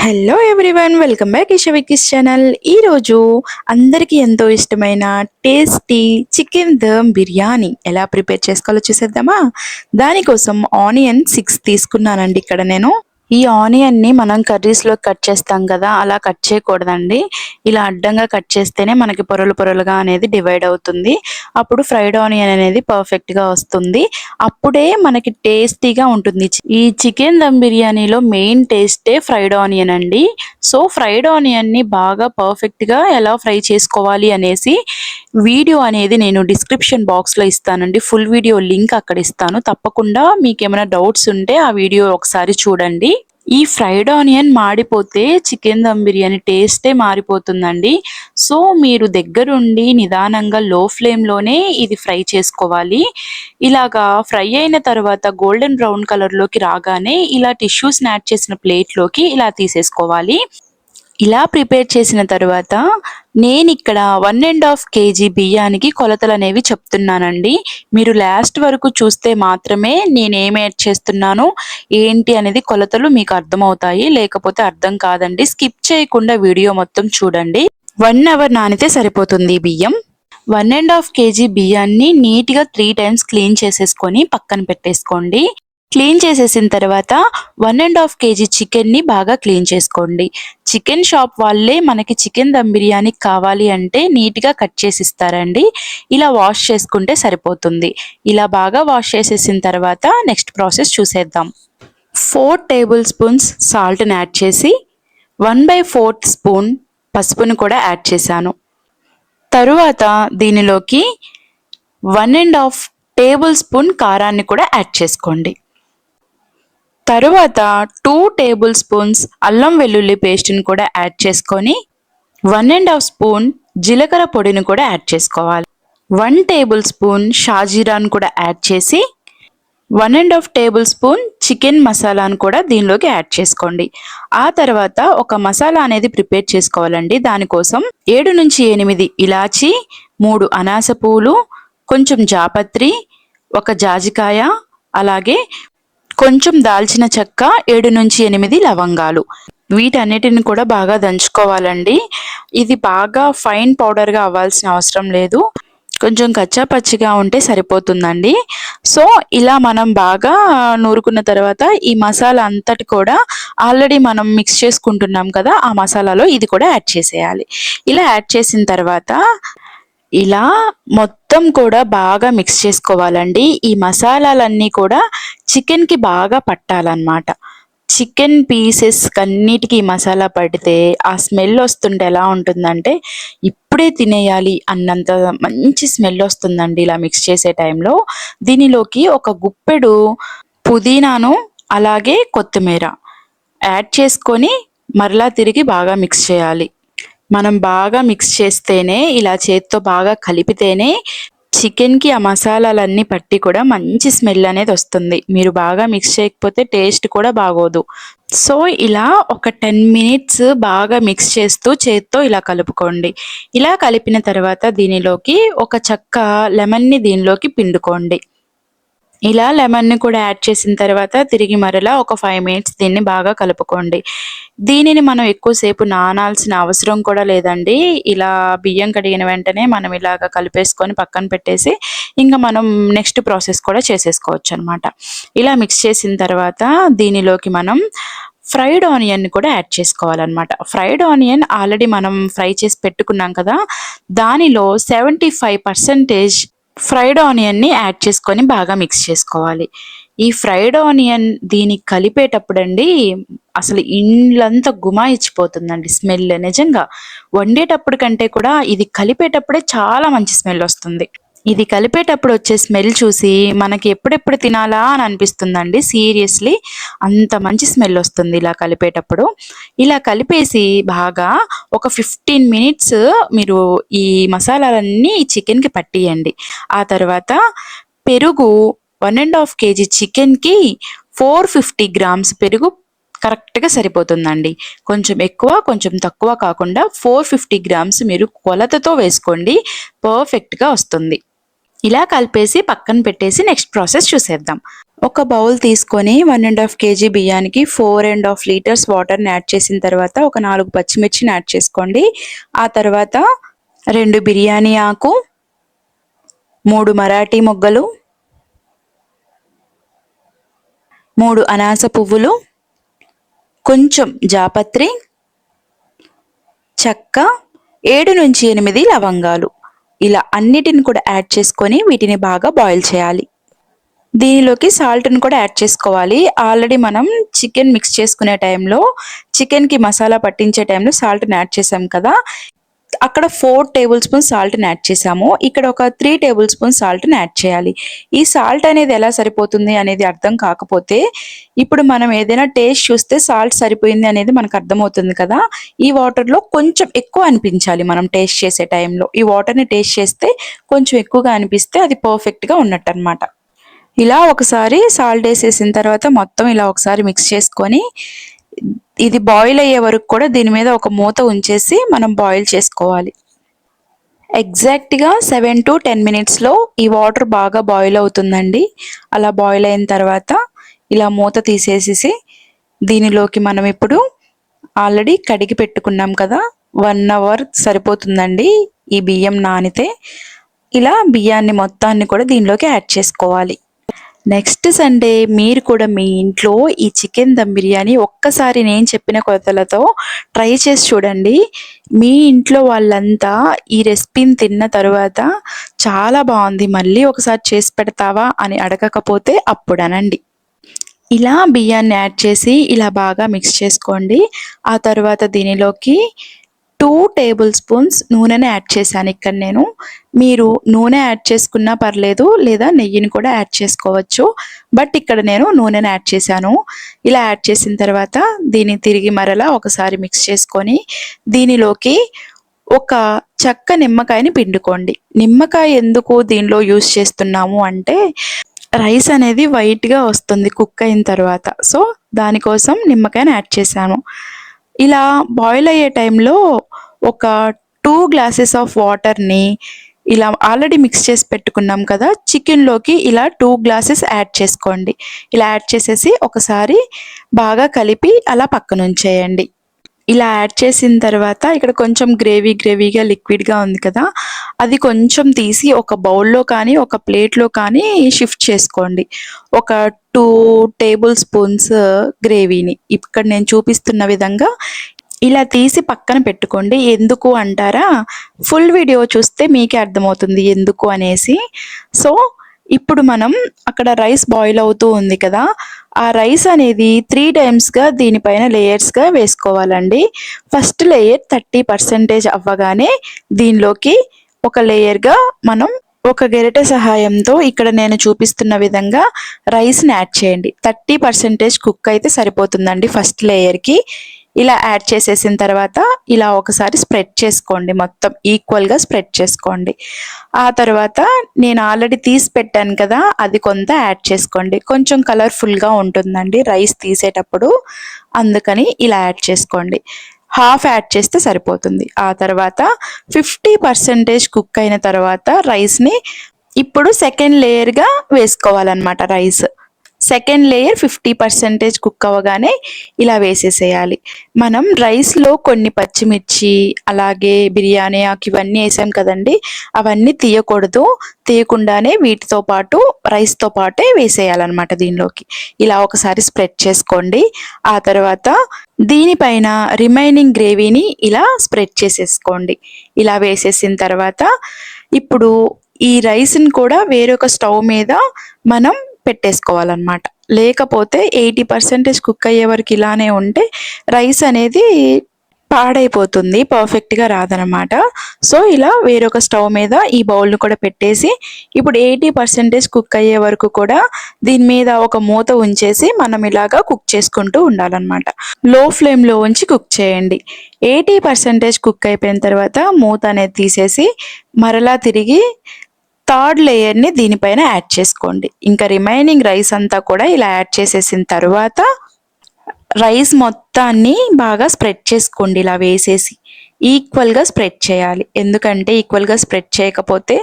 Hello everyone welcome back ఇషవికిస్ channel ఈరోజు అందరికీ ఎంతో ఇష్టమైన టేస్టీ చికెన్ దమ్ బిర్యానీ ఎలా ప్రిపేర్ చేసుకోవాలో చూసేద్దామా? దానికోసం ఆనియన్ సిక్స్ తీసుకున్నానండి ఇక్కడ నేను. ఈ ఆనియన్ని మనం కర్రీస్లో కట్ చేస్తాం కదా అలా కట్ చేయకూడదండి. ఇలా అడ్డంగా కట్ చేస్తేనే మనకి పొరలు పొరలుగా అనేది డివైడ్ అవుతుంది. అప్పుడు ఫ్రైడ్ ఆనియన్ అనేది పర్ఫెక్ట్గా వస్తుంది. అప్పుడే మనకి టేస్టీగా ఉంటుంది. ఈ చికెన్ దమ్ బిర్యానీలో మెయిన్ టేస్టే ఫ్రైడ్ ఆనియన్ అండి. సో ఫ్రైడ్ ఆనియన్ని బాగా పర్ఫెక్ట్గా ఎలా ఫ్రై చేసుకోవాలి అనేసి వీడియో అనేది నేను డిస్క్రిప్షన్ బాక్స్లో ఇస్తానండి. ఫుల్ వీడియో లింక్ అక్కడ ఇస్తాను. తప్పకుండా మీకు ఏమైనా డౌట్స్ ఉంటే ఆ వీడియో ఒకసారి చూడండి. ఈ ఫ్రైడ్ ఆనియన్ మాడిపోతే చికెన్ దమ్ బిర్యానీ టేస్టే మారిపోతుందండి. సో మీరు దగ్గరుండి నిదానంగా లో ఫ్లేమ్లోనే ఇది ఫ్రై చేసుకోవాలి. ఇలాగా ఫ్రై అయిన తర్వాత గోల్డెన్ బ్రౌన్ కలర్లోకి రాగానే ఇలా టిష్యూ స్నాచ్ చేసిన ప్లేట్లోకి ఇలా తీసేసుకోవాలి. ఇలా ప్రిపేర్ చేసిన తర్వాత నేను ఇక్కడ వన్ అండ్ హాఫ్ కేజీ బియ్యానికి కొలతలు అనేవి చెప్తున్నానండి. మీరు లాస్ట్ వరకు చూస్తే మాత్రమే నేను ఏం యాడ్ చేస్తున్నాను ఏంటి అనేది కొలతలు మీకు అర్థమవుతాయి లేకపోతే అర్థం కాదండి. స్కిప్ చేయకుండా వీడియో మొత్తం చూడండి. వన్ అవర్ నానితే సరిపోతుంది బియ్యం. వన్ అండ్ హాఫ్ కేజీ బియ్యాన్ని నీట్గా త్రీ టైమ్స్ క్లీన్ చేసేసుకొని పక్కన పెట్టేసుకోండి. క్లీన్ చేసేసిన తర్వాత వన్ అండ్ హాఫ్ కేజీ చికెన్ని బాగా క్లీన్ చేసుకోండి. చికెన్ షాప్ వాళ్ళే మనకి చికెన్ దమ్ బిర్యానీ కావాలి అంటే నీట్గా కట్ చేసి ఇస్తారండి. ఇలా వాష్ చేసుకుంటే సరిపోతుంది. ఇలా బాగా వాష్ చేసేసిన తర్వాత నెక్స్ట్ ప్రాసెస్ చూసేద్దాం. ఫోర్ టేబుల్ స్పూన్స్ సాల్ట్ని యాడ్ చేసి వన్ బై ఫోర్త్ స్పూన్ పసుపును కూడా యాడ్ చేశాను. తరువాత దీనిలోకి one and half tablespoon కారాన్ని కూడా యాడ్ చేసుకోండి. తరువాత టూ టేబుల్ స్పూన్స్ అల్లం వెల్లుల్లి పేస్ట్ని కూడా యాడ్ చేసుకొని వన్ అండ్ హాఫ్ స్పూన్ జీలకర్ర పొడిని కూడా యాడ్ చేసుకోవాలి. వన్ టేబుల్ స్పూన్ షాజీరాన్ కూడా యాడ్ చేసి one and half tablespoon chicken మసాలాను కూడా దీనిలోకి యాడ్ చేసుకోండి. ఆ తర్వాత ఒక మసాలా అనేది ప్రిపేర్ చేసుకోవాలండి. దానికోసం ఏడు నుంచి ఎనిమిది ఇలాచి మూడు అనాస పూలు కొంచెం జాపత్రి ఒక జాజికాయ అలాగే కొంచెం దాల్చిన చెక్క ఏడు నుంచి ఎనిమిది లవంగాలు. వీటన్నిటిని కూడా బాగా దంచుకోవాలండి. ఇది బాగా ఫైన్ పౌడర్గా అవ్వాల్సిన అవసరం లేదు. కొంచెం కచ్చా పచ్చిగా ఉంటే సరిపోతుందండి. సో ఇలా మనం బాగా నూరుకున్న తర్వాత ఈ మసాలా అంతటి కూడా ఆల్రెడీ మనం మిక్స్ చేసుకుంటున్నాం కదా ఆ మసాలాలో ఇది కూడా యాడ్ చేసేయాలి. ఇలా యాడ్ చేసిన తర్వాత ఇలా మొత్తం కూడా బాగా మిక్స్ చేసుకోవాలండి. ఈ మసాలాలన్నీ కూడా చికెన్కి బాగా పట్టాలన్నమాట. చికెన్ పీసెస్ అన్నిటికీ మసాలా పడితే ఆ స్మెల్ వస్తుంటే ఎలా ఉంటుందంటే ఇప్పుడే తినేయాలి అన్నంత మంచి స్మెల్ వస్తుందండి ఇలా మిక్స్ చేసే టైంలో దీనిలోకి ఒక గుప్పెడు పుదీనాను అలాగే కొత్తిమీర యాడ్ చేసుకొని మరలా తిరిగి బాగా మిక్స్ చేయాలి. మనం బాగా మిక్స్ చేస్తేనే ఇలా చేత్తో బాగా కలిపితేనే చికెన్కి ఆ మసాలాలన్నీ పట్టి కూడా మంచి స్మెల్ అనేది వస్తుంది. మీరు బాగా మిక్స్ చేయకపోతే టేస్ట్ కూడా బాగోదు. సో ఇలా ఒక టెన్ మినిట్స్ బాగా మిక్స్ చేస్తూ చేత్తో ఇలా కలుపుకోండి. ఇలా కలిపిన తర్వాత దీనిలోకి ఒక చక్క లెమన్ని దీనిలోకి పిండుకోండి. ఇలా లెమన్ని కూడా యాడ్ చేసిన తర్వాత తిరిగి మరలా ఒక ఫైవ్ మినిట్స్ దీన్ని బాగా కలుపుకోండి. దీనిని మనం ఎక్కువసేపు నానాల్సిన అవసరం కూడా లేదండి. ఇలా బియ్యం కడిగిన వెంటనే మనం ఇలాగ కలిపేసుకొని పక్కన పెట్టేసి ఇంకా మనం నెక్స్ట్ ప్రాసెస్ కూడా చేసేసుకోవచ్చు అనమాట ఇలా మిక్స్ చేసిన తర్వాత దీనిలోకి మనం ఫ్రైడ్ ఆనియన్ కూడా యాడ్ చేసుకోవాలన్నమాట ఫ్రైడ్ ఆనియన్ ఆల్రెడీ మనం ఫ్రై చేసి పెట్టుకున్నాం కదా దానిలో సెవెంటీ ఫైవ్ పర్సెంటేజ్ ఫ్రైడ్ ఆనియన్ని యాడ్ చేసుకొని బాగా మిక్స్ చేసుకోవాలి. ఈ ఫ్రైడ్ ఆనియన్ దీనికి కలిపేటప్పుడు అండి అసలు ఇండ్లంతా గుమాయిచ్చిపోతుందండి స్మెల్. నిజంగా వండేటప్పుడు కంటే కూడా ఇది కలిపేటప్పుడే చాలా మంచి స్మెల్ వస్తుంది. ఇది కలిపేటప్పుడు వచ్చే స్మెల్ చూసి మనకి ఎప్పుడెప్పుడు తినాలా అని అనిపిస్తుందండి. సీరియస్లీ అంత మంచి స్మెల్ వస్తుంది ఇలా కలిపేటప్పుడు. ఇలా కలిపేసి బాగా ఒక ఫిఫ్టీన్ మినిట్స్ మీరు ఈ మసాలాలన్నీ చికెన్కి పట్టియండి. ఆ తర్వాత పెరుగు వన్ అండ్ హాఫ్ కేజీ చికెన్కి ఫోర్ ఫిఫ్టీ గ్రామ్స్ పెరుగు కరెక్ట్గా సరిపోతుందండి. కొంచెం ఎక్కువ కొంచెం తక్కువ కాకుండా ఫోర్ ఫిఫ్టీ గ్రామ్స్ మీరు కొలతతో వేసుకోండి. పర్ఫెక్ట్గా వస్తుంది. ఇలా కలిపేసి పక్కన పెట్టేసి నెక్స్ట్ ప్రాసెస్ చూసేద్దాం. ఒక బౌల్ తీసుకొని వన్ అండ్ హాఫ్ కేజీ బియ్యానికి ఫోర్ అండ్ హాఫ్ లీటర్స్ వాటర్ని యాడ్ చేసిన తర్వాత ఒక నాలుగు పచ్చిమిర్చిని యాడ్ చేసుకోండి. ఆ తర్వాత రెండు బిర్యానీ ఆకు మూడు మరాఠీ మొగ్గలు మూడు అనాస పువ్వులు కొంచెం జాపత్రి చెక్క ఏడు నుంచి ఎనిమిది లవంగాలు. ఇలా అన్నిటిని కూడా యాడ్ చేసుకొని వీటిని బాగా బాయిల్ చేయాలి. దీనిలోకి సాల్ట్ని కూడా యాడ్ చేసుకోవాలి. ఆల్రెడీ మనం చికెన్ మిక్స్ చేసుకునే టైంలో చికెన్కి మసాలా పట్టించే టైంలో సాల్ట్ని యాడ్ చేసాం కదా అక్కడ ఫోర్ టేబుల్ స్పూన్ సాల్ట్ని యాడ్ చేసాము ఇక్కడ ఒక త్రీ టేబుల్ స్పూన్ సాల్ట్ని యాడ్ చేయాలి. ఈ సాల్ట్ అనేది ఎలా సరిపోతుంది అనేది అర్థం కాకపోతే ఇప్పుడు మనం ఏదైనా టేస్ట్ చూస్తే సాల్ట్ సరిపోయింది అనేది మనకు అర్థమవుతుంది కదా. ఈ వాటర్లో కొంచెం ఎక్కువ అనిపించాలి మనం టేస్ట్ చేసే టైంలో. ఈ వాటర్ని టేస్ట్ చేస్తే కొంచెం ఎక్కువగా అనిపిస్తే అది పర్ఫెక్ట్గా ఉన్నట్టు అనమాట ఇలా ఒకసారి సాల్ట్ వేసేసిన తర్వాత మొత్తం ఇలా ఒకసారి మిక్స్ చేసుకొని ఇది బాయిల్ అయ్యే వరకు కూడా దీని మీద ఒక మూత ఉంచేసి మనం బాయిల్ చేసుకోవాలి. ఎగ్జాక్ట్గా సెవెన్ టు టెన్ మినిట్స్లో ఈ వాటర్ బాగా బాయిల్ అవుతుందండి. అలా బాయిల్ అయిన తర్వాత ఇలా మూత తీసేసేసి దీనిలోకి మనం ఇప్పుడు ఆల్రెడీ కడిగి పెట్టుకున్నాం కదా వన్ అవర్ సరిపోతుందండి ఈ బియ్యం నానితే. ఇలా బియ్యాన్ని మొత్తాన్ని కూడా దీనిలోకి యాడ్ చేసుకోవాలి. నెక్స్ట్ సండే మీరు కూడా మీ ఇంట్లో ఈ చికెన్ దమ్ బిర్యానీ ఒక్కసారి నేను చెప్పిన కొలతలతో ట్రై చేసి చూడండి. మీ ఇంట్లో వాళ్ళంతా ఈ రెసిపీని తిన్న తర్వాత చాలా బాగుంది మళ్ళీ ఒకసారి చేసి పెడతావా అని అడగకపోతే అప్పుడు అనండి ఇలా బియ్యాన్ని యాడ్ చేసి ఇలా బాగా మిక్స్ చేసుకోండి. ఆ తర్వాత దీనిలోకి టూ టేబుల్ స్పూన్స్ నూనెని యాడ్ చేశాను ఇక్కడ నేను. మీరు నూనె యాడ్ చేసుకున్నా పర్లేదు లేదా నెయ్యిని కూడా యాడ్ చేసుకోవచ్చు. బట్ ఇక్కడ నేను నూనెని యాడ్ చేశాను. ఇలా యాడ్ చేసిన తర్వాత దీన్ని తిరిగి మరలా ఒకసారి మిక్స్ చేసుకొని దీనిలోకి ఒక చక్క నిమ్మకాయని పిండుకోండి. నిమ్మకాయ ఎందుకు దీనిలో యూస్ చేస్తున్నాము అంటే రైస్ అనేది వైట్గా వస్తుంది కుక్ అయిన తర్వాత. సో దానికోసం నిమ్మకాయని యాడ్ చేశాను. ఇలా బాయిల్ అయ్యే టైంలో ఒక టూ గ్లాసెస్ ఆఫ్ వాటర్ని ఇలా ఆల్రెడీ మిక్స్ చేసి పెట్టుకున్నాం కదా చికెన్లోకి ఇలా టూ గ్లాసెస్ యాడ్ చేసుకోండి. ఇలా యాడ్ చేసేసి ఒకసారి బాగా కలిపి అలా పక్కనుంచేయండి. ఇలా యాడ్ చేసిన తర్వాత ఇక్కడ కొంచెం గ్రేవీ గ్రేవీగా లిక్విడ్గా ఉంది కదా అది కొంచెం తీసి ఒక బౌల్లో కానీ ఒక ప్లేట్లో కానీ షిఫ్ట్ చేసుకోండి. ఒక టూ టేబుల్ స్పూన్స్ గ్రేవీని ఇక్కడ నేను చూపిస్తున్న విధంగా ఇలా తీసి పక్కన పెట్టుకోండి. ఎందుకు అంటారా? ఫుల్ వీడియో చూస్తే మీకే అర్థమవుతుంది ఎందుకు అనేసి. సో ఇప్పుడు మనం అక్కడ రైస్ బాయిల్ అవుతూ ఉంది కదా ఆ రైస్ అనేది త్రీ టైమ్స్గా దీనిపైన లేయర్స్గా వేసుకోవాలండి. ఫస్ట్ లేయర్ థర్టీ పర్సెంటేజ్ అవ్వగానే దీనిలోకి ఒక లేయర్గా మనం ఒక గెరిటె సహాయంతో ఇక్కడ నేను చూపిస్తున్న విధంగా రైస్ని యాడ్ చేయండి. థర్టీ పర్సెంటేజ్ కుక్ అయితే సరిపోతుందండి ఫస్ట్ లేయర్కి ఇలా యాడ్ చేసేసిన తర్వాత ఇలా ఒకసారి స్ప్రెడ్ చేసుకోండి. మొత్తం ఈక్వల్గా స్ప్రెడ్ చేసుకోండి. ఆ తర్వాత నేను ఆల్రెడీ తీసి పెట్టాను కదా అది కొంత యాడ్ చేసుకోండి. కొంచెం కలర్ఫుల్గా ఉంటుందండి రైస్ తీసేటప్పుడు. అందుకని ఇలా యాడ్ చేసుకోండి. హాఫ్ యాడ్ చేస్తే సరిపోతుంది. ఆ తర్వాత ఫిఫ్టీ పర్సెంటేజ్ కుక్ అయిన తర్వాత రైస్ని ఇప్పుడు సెకండ్ లేయర్గా వేసుకోవాలన్నమాట rice second layer fifty percentage cook అవ్వగానే ఇలా వేసేసేయాలి. మనం రైస్లో కొన్ని పచ్చిమిర్చి అలాగే బిర్యానీ ఆకు ఇవన్నీ వేసాం కదండి అవన్నీ తీయకూడదు. తీయకుండానే వీటితో పాటు రైస్తో పాటే వేసేయాలన్నమాట దీనిలోకి. ఇలా ఒకసారి స్ప్రెడ్ చేసుకోండి. ఆ తర్వాత దీనిపైన రిమైనింగ్ గ్రేవీని ఇలా స్ప్రెడ్ చేసేసుకోండి. ఇలా వేసేసిన తర్వాత ఇప్పుడు ఈ రైస్ని కూడా వేరొక స్టవ్ మీద మనం పెట్టేసుకోవాలన్నమాట. లేకపోతే ఎయిటీ పర్సెంటేజ్ కుక్ అయ్యే వరకు ఇలానే ఉంటే రైస్ అనేది పాడైపోతుంది పర్ఫెక్ట్గా రాదనమాట సో ఇలా వేరొక స్టవ్ మీద ఈ బౌల్ని కూడా పెట్టేసి ఇప్పుడు ఎయిటీ పర్సెంటేజ్ కుక్ అయ్యే వరకు కూడా దీని మీద ఒక మూత ఉంచేసి మనం ఇలాగా కుక్ చేసుకుంటూ ఉండాలన్నమాట. లో ఫ్లేమ్లో ఉంచి కుక్ చేయండి. ఎయిటీ పర్సెంటేజ్ కుక్ అయిపోయిన తర్వాత మూత అనేది తీసేసి మరలా తిరిగి థర్డ్ లేయర్ని దీనిపైన యాడ్ చేసుకోండి. ఇంకా రిమైనింగ్ రైస్ అంతా కూడా ఇలా యాడ్ చేసేసిన తర్వాత రైస్ మొత్తాన్ని బాగా స్ప్రెడ్ చేసుకోండి. ఇలా వేసేసి ఈక్వల్గా స్ప్రెడ్ చేయాలి. ఎందుకంటే ఈక్వల్గా స్ప్రెడ్ చేయకపోతే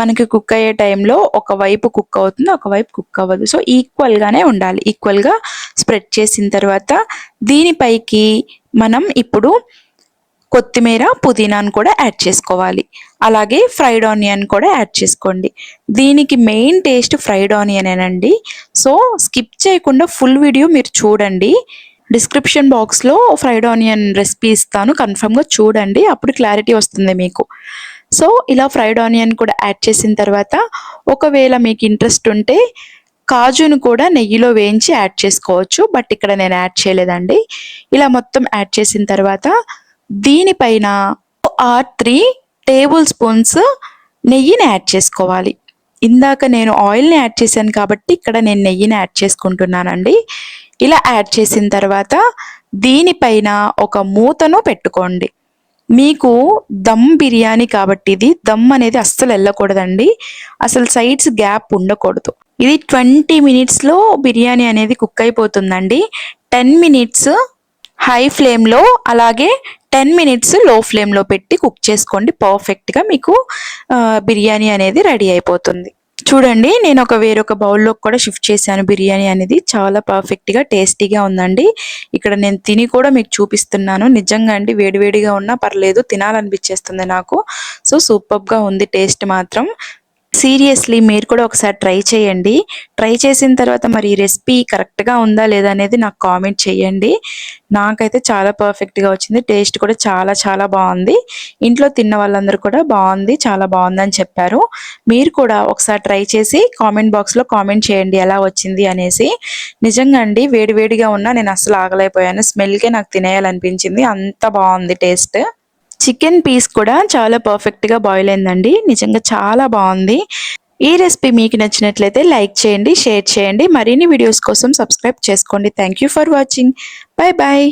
మనకి కుక్ అయ్యే టైంలో ఒకవైపు కుక్ అవుతుంది ఒకవైపు కుక్ అవ్వదు. సో ఈక్వల్గానే ఉండాలి. ఈక్వల్గా స్ప్రెడ్ చేసిన తర్వాత దీనిపైకి మనం ఇప్పుడు కొత్తిమీర పుదీనాను కూడా యాడ్ చేసుకోవాలి. అలాగే ఫ్రైడ్ ఆనియన్ కూడా యాడ్ చేసుకోండి. దీనికి మెయిన్ టేస్ట్ ఫ్రైడ్ ఆనియనేనండి. సో స్కిప్ చేయకుండా ఫుల్ వీడియో మీరు చూడండి. డిస్క్రిప్షన్ బాక్స్లో ఫ్రైడ్ ఆనియన్ రెసిపీ ఇస్తాను. కన్ఫర్మ్గా చూడండి. అప్పుడు క్లారిటీ వస్తుంది మీకు. సో ఇలా ఫ్రైడ్ ఆనియన్ కూడా యాడ్ చేసిన తర్వాత ఒకవేళ మీకు ఇంట్రెస్ట్ ఉంటే కాజును కూడా నెయ్యిలో వేయించి యాడ్ చేసుకోవచ్చు. బట్ ఇక్కడ నేను యాడ్ చేయలేదండి. ఇలా మొత్తం యాడ్ చేసిన తర్వాత దీనిపైన ఆర్ త్రీ టేబుల్ స్పూన్స్ నెయ్యిని యాడ్ చేసుకోవాలి. ఇందాక నేను ఆయిల్ని యాడ్ చేశాను కాబట్టి ఇక్కడ నేను నెయ్యిని యాడ్ చేసుకుంటున్నానండి. ఇలా యాడ్ చేసిన తర్వాత దీనిపైన ఒక మూతను పెట్టుకోండి. మీకు దమ్ బిర్యానీ కాబట్టి ఇది దమ్ అనేది అస్సలు వెళ్ళకూడదండి. అసలు సైడ్స్ గ్యాప్ ఉండకూడదు. ఇది ట్వంటీ మినిట్స్లో బిర్యానీ అనేది కుక్ అయిపోతుందండి. టెన్ మినిట్స్ హై ఫ్లేమ్లో అలాగే టెన్ మినిట్స్లో ఫ్లేమ్లో పెట్టి కుక్ చేసుకోండి. పర్ఫెక్ట్గా మీకు బిర్యానీ అనేది రెడీ అయిపోతుంది. చూడండి నేను ఒక వేరొక బౌల్లో కూడా షిఫ్ట్ చేశాను. బిర్యానీ అనేది చాలా పర్ఫెక్ట్గా టేస్టీగా ఉందండి. ఇక్కడ నేను తిని కూడా మీకు చూపిస్తున్నాను. నిజంగా అండి వేడివేడిగా ఉన్నా పర్లేదు తినాలనిపించేస్తుంది నాకు. సో సూపర్గా ఉంది టేస్ట్ మాత్రం. సీరియస్లీ మీరు కూడా ఒకసారి ట్రై చేయండి. ట్రై చేసిన తర్వాత మరి ఈ రెసిపీ కరెక్ట్గా ఉందా లేదా అనేది నాకు కామెంట్ చేయండి. నాకైతే చాలా పర్ఫెక్ట్గా వచ్చింది. టేస్ట్ కూడా చాలా చాలా బాగుంది. ఇంట్లో తిన్న వాళ్ళందరూ కూడా బాగుంది చాలా బాగుందని చెప్పారు. మీరు కూడా ఒకసారి ట్రై చేసి కామెంట్ బాక్స్లో కామెంట్ చేయండి ఎలా వచ్చింది అనేసి. నిజంగా అండి వేడివేడిగా ఉన్నా నేను అసలు ఆగలేకపోయాను. స్మెల్కే నాకు తినేయాలనిపించింది. అంత బాగుంది టేస్ట్. చికెన్ పీస్ కూడా చాలా పర్ఫెక్ట్గా బాయిల్ అయిందండి. నిజంగా చాలా బాగుంది. ఈ రెసిపీ మీకు నచ్చినట్లయితే లైక్ చేయండి షేర్ చేయండి. మరిన్ని వీడియోస్ కోసం సబ్స్క్రైబ్ చేసుకోండి. Thank you for watching bye bye